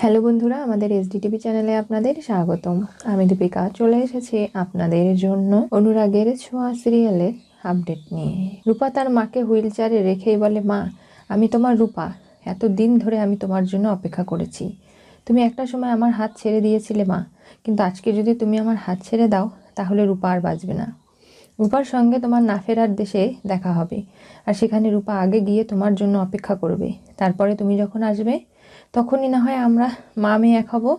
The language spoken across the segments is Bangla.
হ্যালো বন্ধুরা, আমাদের এসডিটিভি চ্যানেলে আপনাদের স্বাগতম। আমি দীপিকা, চলে এসেছি আপনাদের জন্য অনুরাগের ছোঁয়া সিরিয়ালের আপডেট নিয়ে। রূপা তার মাকে হুইল চেয়ারে রেখেই বলে, মা, আমি তোমার রূপা। এত দিন ধরে আমি তোমার জন্য অপেক্ষা করেছি। তুমি একটা সময় আমার হাত ছেড়ে দিয়েছিলে, মা। কিন্তু আজকে যদি তুমি আমার হাত ছেড়ে দাও, তাহলে রূপা আর বাঁচবে না। রূপার সঙ্গে তোমার না ফেরার দেশে দেখা হবে। আর সেখানে রূপা আগে গিয়ে তোমার জন্য অপেক্ষা করবে। তারপরে তুমি যখন আসবে তখনই না হয় আমরা মা মেয়ে এক হব।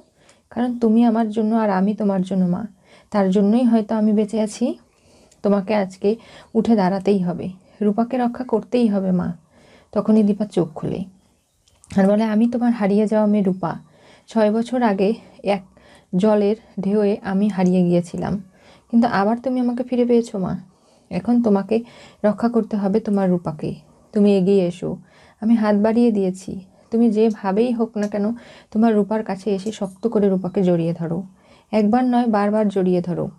কারণ তুমি আমার জন্য আর আমি তোমার জন্য মা। তার জন্যই হয়তো আমি বেঁচে আছি। তোমাকে আজকে উঠে দাঁড়াতেই হবে। রূপাকে রক্ষা করতেই হবে মা। তখনই দীপা চোখ খুলে। আর বলে, আমি তোমার হারিয়ে যাওয়া মেয়ে রূপা। ছয় বছর আগে এক জলের ঢেউয়ে আমি হারিয়ে গিয়েছিলাম। কিন্তু আবার তুমি আমাকে ফিরে পেয়েছ মা। এখন তোমাকে রক্ষা করতে হবে তোমার রূপাকে। তুমি এগিয়ে এসো। আমি হাত বাড়িয়ে দিয়েছি। তুমি যেভাবেই হোক না কেন, তোমার রূপার কাছে এসে শক্ত করে রূপাকে জড়িয়ে ধরো। একবার নয়, বারবার জড়িয়ে ধরো।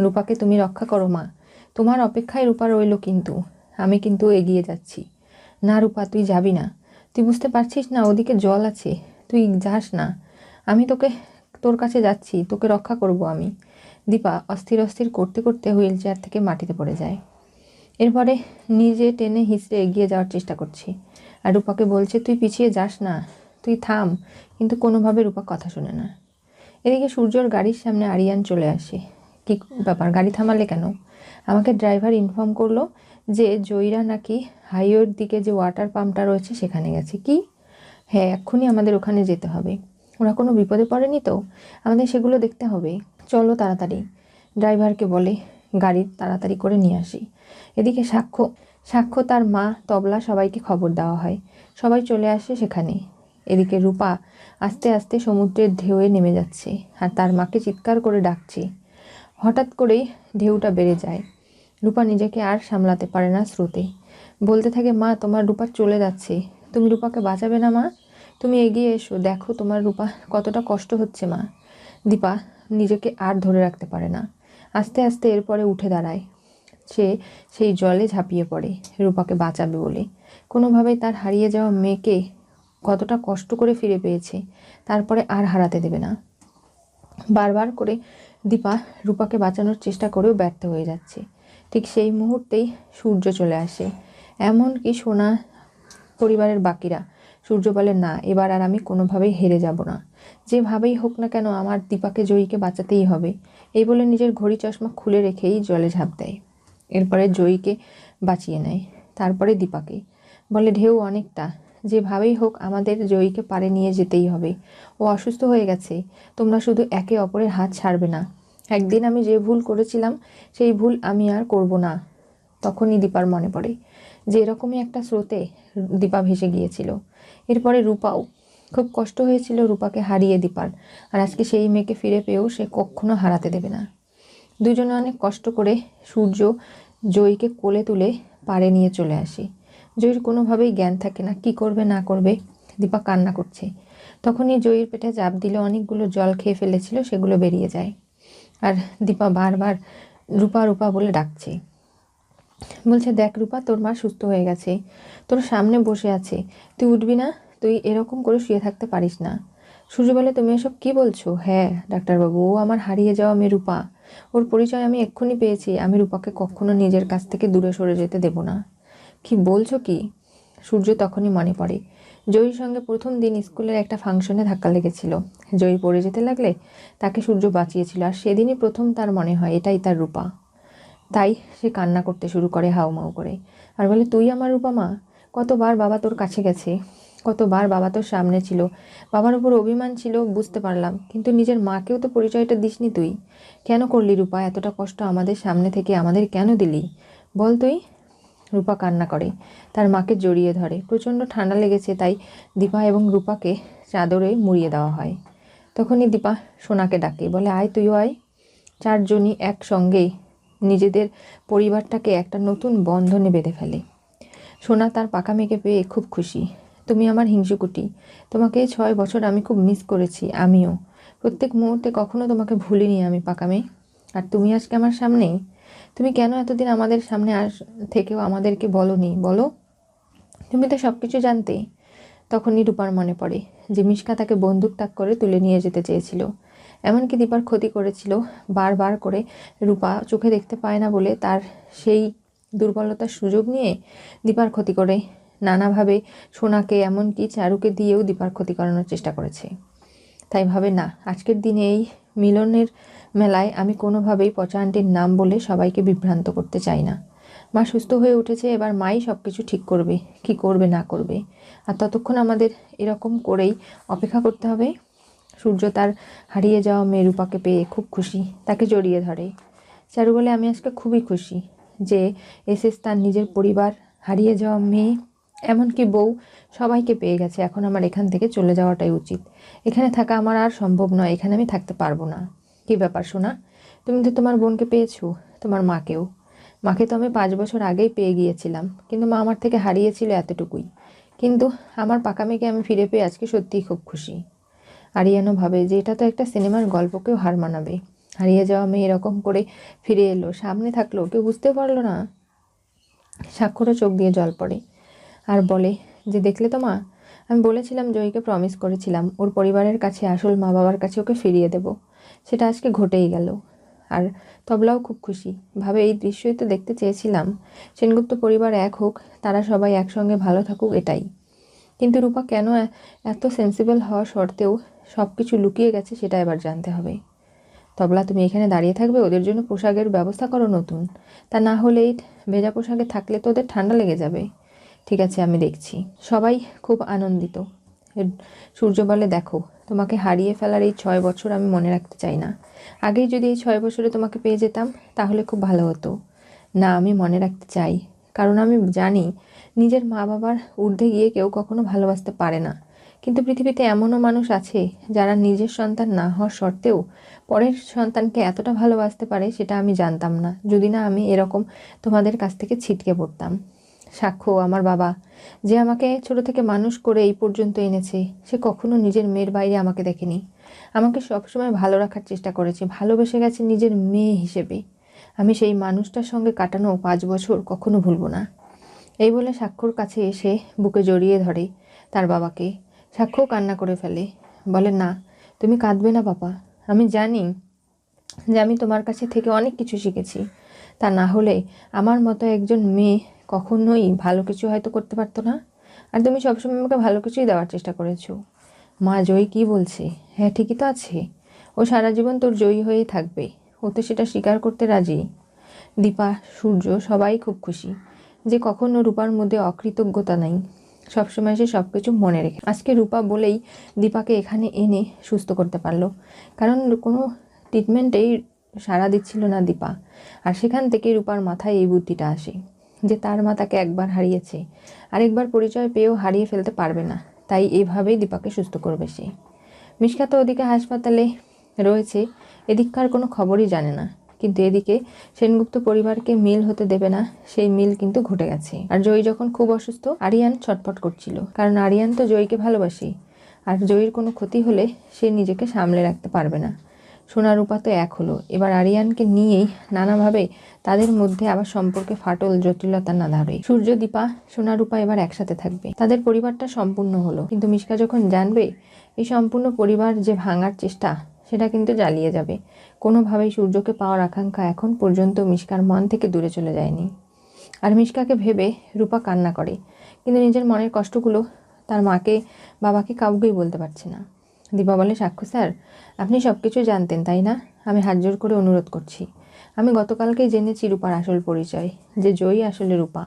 রূপাকে তুমি রক্ষা করো, মা। তোমার অপেক্ষায় রূপা রইল কিন্তু। আমি কিন্তু এগিয়ে যাচ্ছি। না রূপা, তুই যাবি না। তুই বুঝতে পারছিস না, ওদিকে জল আছে। তুই যাস না। আমি তোকে, তোর কাছে যাচ্ছি। তোকে রক্ষা করব আমি। দীপা অস্থির অস্থির করতে করতে হুইল চেয়ার থেকে মাটিতে পড়ে যায়। এরপরে নিজে টেনে হিঁচড়ে এগিয়ে যাওয়ার চেষ্টা করছি। আর রূপাকে বলছে, তুই পিছিয়ে যাস না, তুই থাম। কিন্তু কোনোভাবে রূপা কথা শোনে না। এদিকে সূর্যর গাড়ির সামনে আরিয়ান চলে আসে। কি ব্যাপার, গাড়ি থামালে কেন? আমাকে ড্রাইভার ইনফর্ম করল যে, জয়ীরা নাকি হাইওয়ের দিকে যে ওয়াটার পাম্পটা রয়েছে সেখানে গেছে। কি? হ্যাঁ এক্ষুনি আমাদের ওখানে যেতে হবে। ওরা কোনো বিপদে পড়েনি তো? আমাদের সেগুলো দেখতে হবে। চলো তাড়াতাড়ি। ড্রাইভারকে বলে, গাড়ি তাড়াতাড়ি করে নিয়ে আসি। এদিকে সাক্ষ্য সাক্ষ্য তার মা তবলা সবাইকে খবর দেওয়া হয়। সবাই চলে আসে সেখানে। এদিকে রূপা আস্তে আস্তে সমুদ্রের ঢেউয়ে নেমে যাচ্ছে আর তার মাকে চিৎকার করে ডাকছে। হঠাৎ করেই ঢেউটা বেড়ে যায়। রূপা নিজেকে আর সামলাতে পারে না স্রোতে। বলতে থাকে, মা, তোমার রূপা চলে যাচ্ছে। তুমি রূপাকে বাঁচাবে না, মা? তুমি এগিয়ে এসো। দেখো তোমার রূপা কতটা কষ্ট হচ্ছে, মা। দীপা নিজেকে আর ধরে রাখতে পারে না। আস্তে আস্তে এরপরে উঠে দাঁড়ায়। সে সেই জলে ঝাঁপিয়ে পড়ে, রূপাকে বাঁচাবে বলে। কোনোভাবেই তার হারিয়ে যাওয়া মেয়েকে কতটা কষ্ট করে ফিরে পেয়েছে, তারপরে আর হারাতে দেবে না। বারবার করে দীপা রূপাকে বাঁচানোর চেষ্টা করেও ব্যর্থ হয়ে যাচ্ছে। ঠিক সেই মুহূর্তেই সূর্য চলে আসে। এমনকি সোনা পরিবারের বাকিরা, সূর্য বলে, না, এবার আর আমি কোনোভাবেই হেরে যাব না। যেভাবেই হোক না কেন, আমার দীপাকে জয়ীকে বাঁচাতেই হবে। এই বলে নিজের ঘড়ি চশমা খুলে রেখেই জলে ঝাঁপ দেয়। এরপরে জয়ীকে বাঁচিয়ে নেয়। তারপরে দীপাকে। বলে, ঢেউ অনেকটা। যেভাবেই হোক, আমাদের জয়ীকে পারে নিয়ে যেতেই হবে। ও অসুস্থ হয়ে গেছে। তোমরা শুধু একে অপরের হাত ছাড়বে না। একদিন আমি যে ভুল করেছিলাম, সেই ভুল আমি আর করব না। তখনই দীপার মনে পড়ে যে, এরকমই একটা স্রোতে দীপা ভেসে গিয়েছিল। এরপরে রূপাও। খুব কষ্ট হয়েছিল রূপাকে হারিয়ে দীপার। আর আজকে সেই মেয়েকে ফিরে পেয়েও সে কখনো হারাতে দেবে না। দুজনে অনেক কষ্ট করে সূর্য জয়ীকে কোলে তুলে পাড়ে নিয়ে চলে আসে। জয়ীর কোনোভাবেই জ্ঞান থাকে না, কি করবে, না করবে। দীপা কান্না করছে। তখনই জয়ীর পেটে চাপ দিলে অনেকগুলো জল খেয়ে ফেলেছিল, সেগুলো বেরিয়ে যায়। আর দীপা বারবার রূপা রূপা বলে ডাকছে। বলছে, দেখ রূপা, তোর মা সুস্থ হয়ে গেছে। তোর সামনে বসে আছে। তুই উঠবি না, তুই এরকম করে শুয়ে থাকতে পারিস না। সূর্য বলে তুমি এসব কি বলছো? হ্যাঁ ডাক্তারবাবু, ও আমার হারিয়ে যাওয়া মেয়ে রূপা। ওর পরিচয় আমি এক্ষুনি পেয়েছি। আমি রূপাকে কখনো নিজের কাছ থেকে দূরে সরে যেতে দেব না। কি বলছো কি? সূর্য তখনই মনে পড়ে। জয়ীর সঙ্গে প্রথম দিন স্কুলের একটা ফাংশনে ধাক্কা লেগেছিল। জয়ী পড়ে যেতে লাগলে তাকে সূর্য বাঁচিয়েছিল আর সেদিনই প্রথম তার মনে হয় এটাই তার রূপা। তাই সে কান্না করতে শুরু করে হাউমাউ করে। আর বলে, তুই আমার রূপা মা? কতবার বাবা তোর কাছে গেছে? কতবার বাবা তোর সামনে ছিল। বাবার উপর অভিমান ছিল, বুঝতে পারলাম। কিন্তু নিজের মাকেও তো পরিচয়টা দিসনি তুই। কেন করলি রূপা? এতটা কষ্ট আমাদের সামনে থেকে আমাদের কেন দিলি? বল তুই। রূপা কান্না করে, তার মাকে জড়িয়ে ধরে। প্রচণ্ড ঠান্ডা লেগেছে, তাই দীপা এবং রূপাকে চাদরে মুড়িয়ে দেওয়া হয়। তখনই দীপা সোনাকে ডাকে, বলে, আয় তুইও আয়। চারজনই একসঙ্গে নিজেদের পরিবারটাকে একটা নতুন বন্ধনে বেঁধে ফেলে। সোনা তার পাকা মেয়েকে পেয়ে খুব খুশি। তুমি আমার হিংসুকুটি। তোমাকে ছয় বছর আমি খুব মিস করেছি, আমিও। প্রত্যেক মুহূর্তে কখনো তোমাকে ভুলিনি আমি পাকা মেয়ে আর তুমি আজকে আমার সামনেই? তুমি কেন এতদিন আমাদের সামনে আস থেকেও আমাদেরকে বলনি? বলো। তুমি তো সব কিছু জানতে। তখনই রূপার মনে পড়ে যে মিশকা তাকে বন্দুক তাক করে তুলে নিয়ে যেতে চেয়েছিল। এমনকি দীপার ক্ষতি করেছিল, বারবার করে রূপা চোখে দেখতে পায় না বলে তার সেই দুর্বলতার সুযোগ নিয়ে দীপার ক্ষতি করে নানাভাবে সোনাকে এমনকি চারুকে দিয়েও দীপার ক্ষতি করানোর চেষ্টা করেছে। তাই ভাবে না, আজকের দিনে এই মিলনের মেলায় আমি কোনোভাবেই পচা আন্টির নাম বলে সবাইকে বিভ্রান্ত করতে চাই না। মা সুস্থ হয়ে উঠেছে, এবার মাই সব কিছু ঠিক করবে, কি করবে না করবে। আর ততক্ষণ আমাদের এরকম করেই অপেক্ষা করতে হবে। সূর্য তার হারিয়ে যাওয়া মেয়ে রূপাকে পেয়ে খুব খুশি, তাকে জড়িয়ে ধরে। চারু বলে, আমি আজকে খুবই খুশি যে এসএস তার নিজের পরিবার হারিয়ে যাওয়া মেয়ে এমনকি বউ সবাইকে পেয়ে গেছে। এখন আমার এখান থেকে চলে যাওয়াটাই উচিত। এখানে থাকা আমার আর সম্ভব নয়, এখানে আমি থাকতে পারব না। কী ব্যাপার শোনা তুমি তো তোমার বোনকে পেয়েছ, তোমার মাকেও। মাকে তো আমি পাঁচ বছর আগেই পেয়ে গিয়েছিলাম, কিন্তু মা আমার থেকে হারিয়েছিল এতটুকুই। কিন্তু আমার পাকা মেয়েকে আমি ফিরে পেয়ে আজকে সত্যিই খুব খুশি। আরিয়ানো ভাবে যে এটা তো একটা সিনেমার গল্পকেও হার মানাবে। হারিয়ে যাওয়া মেয়ে এরকম করে ফিরে এলো, সামনে থাকল, কেউ বুঝতে পারল না। স্বাক্ষরও চোখ দিয়ে জল পড়ে। আর বলে, যে দেখলে তো মা? আমি বলেছিলাম জয়ীকে প্রমিস করেছিলাম, ওর পরিবারের কাছে আসল মা বাবার কাছে ওকে ফিরিয়ে দেব। সেটা আজকে ঘটেই গেল। আর তবলাও খুব খুশি। ভাবে এই দৃশ্যই তো দেখতে চেয়েছিলাম। সেনগুপ্ত পরিবার এক হোক, তারা সবাই একসঙ্গে ভালো থাকুক এটাই। কিন্তু রূপা কেন এত সেন্সিবল হওয়া সত্ত্বেও সব কিছু লুকিয়ে গেছে সেটা এবার জানতে হবে। তবলা, তুমি এখানে দাঁড়িয়ে থাকবে, ওদের জন্য পোশাকের ব্যবস্থা করো নতুন। তা না হলে এই ভেজা পোশাকে থাকলে তো ওদের ঠান্ডা লেগে যাবে। ঠিক আছে, আমি দেখছি। সবাই খুব আনন্দিত। সূর্য বলে, দেখো, তোমাকে হারিয়ে ফেলার এই ছয় বছর আমি মনে রাখতে চাই না। আগেই যদি এই ছয় বছরে তোমাকে পেয়ে যেতাম, তাহলে খুব ভালো হতো। না, আমি মনে রাখতে চাই। কারণ আমি জানি, নিজের মা বাবার ঊর্ধ্বে গিয়ে কেউ কখনো ভালোবাসতে পারে না। কিন্তু পৃথিবীতে এমনও মানুষ আছে, যারা নিজের সন্তান না হওয়ার সত্ত্বেও পরের সন্তানকে এতটা ভালোবাসতে পারে, সেটা আমি জানতাম না। যদি না, আমি এরকম তোমাদের কাছ থেকে ছিটকে পড়তাম। সাক্ষ্য আমার বাবা, যে আমাকে ছোট থেকে মানুষ করে এই পর্যন্ত এনেছে, সে কখনো নিজের মেয়ের বাইরে আমাকে দেখেনি। আমাকে সবসময় ভালো রাখার চেষ্টা করেছে, ভালোবেসে গেছে নিজের মেয়ে হিসেবে। আমি সেই মানুষটার সঙ্গে কাটানো পাঁচ বছর কখনো ভুলবো না। এই বলে সাক্ষর কাছে এসে বুকে জড়িয়ে ধরে তার বাবাকে। সাক্ষ্য কান্না করে ফেলে, বলে, না, তুমি কাঁদবে না বাবা আমি জানি যে আমি তোমার কাছে থেকে অনেক কিছু শিখেছি। তা না হলে আমার মতো একজন মেয়ে কখনোই ভালো কিছু হয়তো করতে পারতো না। আর তুমি সবসময় আমাকে ভালো কিছুই দেওয়ার চেষ্টা করেছ। মা জয়ী কি বলছে? হ্যাঁ ঠিকই তো আছে। ও সারা জীবন তোর জয়ী হয়েই থাকবে। ও তো সেটা স্বীকার করতে রাজি। দীপা, সূর্য সবাই খুব খুশি যে কখনো রূপার মধ্যে অকৃতজ্ঞতা নাই। সবসময় সে সব কিছু মনে রেখে আজকে রূপা বলেই দীপাকে এখানে এনে সুস্থ করতে পারল। কারণ কোনো ট্রিটমেন্টেই সাড়া দিচ্ছিল না দীপা। আর সেখান থেকে রূপার মাথায় এই বুদ্ধিটা আসে, যে তার মা তাকে একবার হারিয়েছে। আরেকবার পরিচয় পেয়েও হারিয়ে ফেলতে পারবে না, তাই এইভাবেই দীপাকে সুস্থ করবে সে। মিশকা তো ওদিকে হাসপাতালে রয়েছে, এদিককার কোনো খবরই জানে না। কিন্তু এদিকে সেনগুপ্ত পরিবারকে মিল হতে দেবে না, সেই মিল কিন্তু ঘটে গেছে। আর জয়ী যখন খুব অসুস্থ, আরিয়ান ছটফট করছিল। কারণ আরিয়ান তো জয়ীকে ভালোবাসে, আর জয়ীর কোনো ক্ষতি হলে সে নিজেকে সামলে রাখতে পারবে না। সোনা রূপা তো এক হলো। এবার আরিয়ানকে নিয়েই নানাভাবে তাদের মধ্যে আবার সম্পর্কে ফাটল, জটিলতা না ধরে। সূর্য, দীপা সোনা রূপা এবার একসাথে থাকবে। তাদের পরিবারটা সম্পূর্ণ হলো। কিন্তু মিশকা যখন জানবে এই সম্পূর্ণ পরিবার যে ভাঙার চেষ্টা, সেটা কিন্তু জ্বালিয়ে যাবে। কোনোভাবেই সূর্যকে পাওয়ার আকাঙ্ক্ষা এখন পর্যন্ত মিশকার মন থেকে দূরে চলে যায়নি। আর মিশকাকে ভেবে রূপা কান্না করে। কিন্তু নিজের মনের কষ্টগুলো তার মাকে, বাবাকে কাউকেই বলতে পারছে না। দীপা বলে সাক্ষ্য, স্যার। আপনি সব কিছু জানতেন, তাই না? আমি হাত জোর করে অনুরোধ করছি। আমি গতকালকেই জেনেছি রূপার আসল পরিচয়, যে জয়ী আসলে রূপা।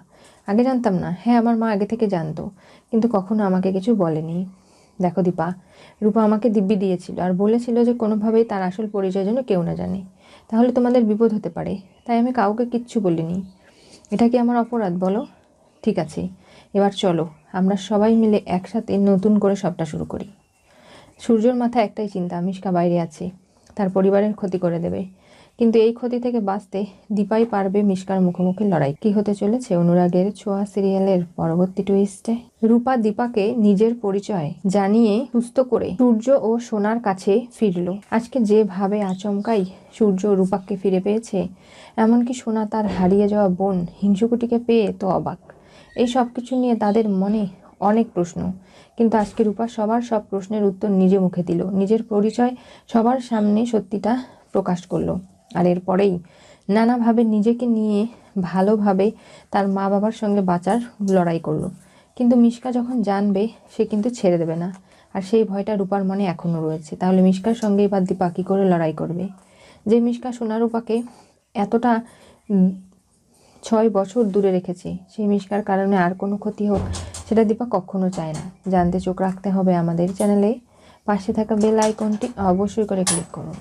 আগে জানতাম না। হ্যাঁ আমার মা আগে থেকে জানতো, কিন্তু কখনো আমাকে কিছু বলেনি। দেখো দীপা, রূপা আমাকে দিব্যি দিয়েছিল আর বলেছিল যে কোনোভাবেই তার আসল পরিচয় যেন কেউ না জানে। তাহলে তোমাদের বিপদ হতে পারে, তাই আমি কাউকে কিচ্ছু বলিনি। এটা কি আমার অপরাধ, বলো? ঠিক আছে, এবার চলো, আমরা সবাই মিলে একসাথে নতুন করে সবটা শুরু করি। সূর্যর মাথায় একটাই চিন্তা, মিশকা বাইরে আছে, তার পরিবারের ক্ষতি করে দেবে। কিন্তু এই ক্ষতি থেকে বাঁচতে দীপাই পারবে মিশকার মুখোমুখি লড়াই। কি হতে চলেছে অনুরাগের ছোঁয়া সিরিয়ালের পরবর্তী টুইস্টে? রূপা দীপাকে নিজের পরিচয় জানিয়ে সুস্থ করে সূর্য ও সোনার কাছে ফিরল। আজকে যেভাবে আচমকাই সূর্য রূপাকে ফিরে পেয়েছে, এমনকি সোনা তার হারিয়ে যাওয়া বোন হিংসুকুটিকে পেয়ে তো অবাক। এই সব কিছু নিয়ে তাদের মনে অনেক প্রশ্ন। কিন্তু আজকে রূপা সবার সব প্রশ্নের উত্তর নিজে মুখে দিল। নিজের পরিচয় সবার সামনে সত্যিটা প্রকাশ করল। আর এরপরেই নানাভাবে নিজেকে নিয়ে ভালোভাবে তার মা বাবার সঙ্গে বাঁচার লড়াই করল। কিন্তু মিশকা যখন জানবে, সে কিন্তু ছেড়ে দেবে না। আর সেই ভয়টা রূপার মনে এখনও রয়েছে। তাহলে মিশকার সঙ্গেই এবার দীপা কী করে লড়াই করবে। যে মিশকা সোনারূপাকে এতটা ছয় বছর দূরে রেখেছে, সেই মিশকার কারণে আর কোনো ক্ষতি হোক সেটা দীপা কখনো চায় না। জানতে চোখ রাখতে হবে আমাদের চ্যানেলে। পাশে থাকা বেল আইকনটি অবশ্যই করে ক্লিক করুন।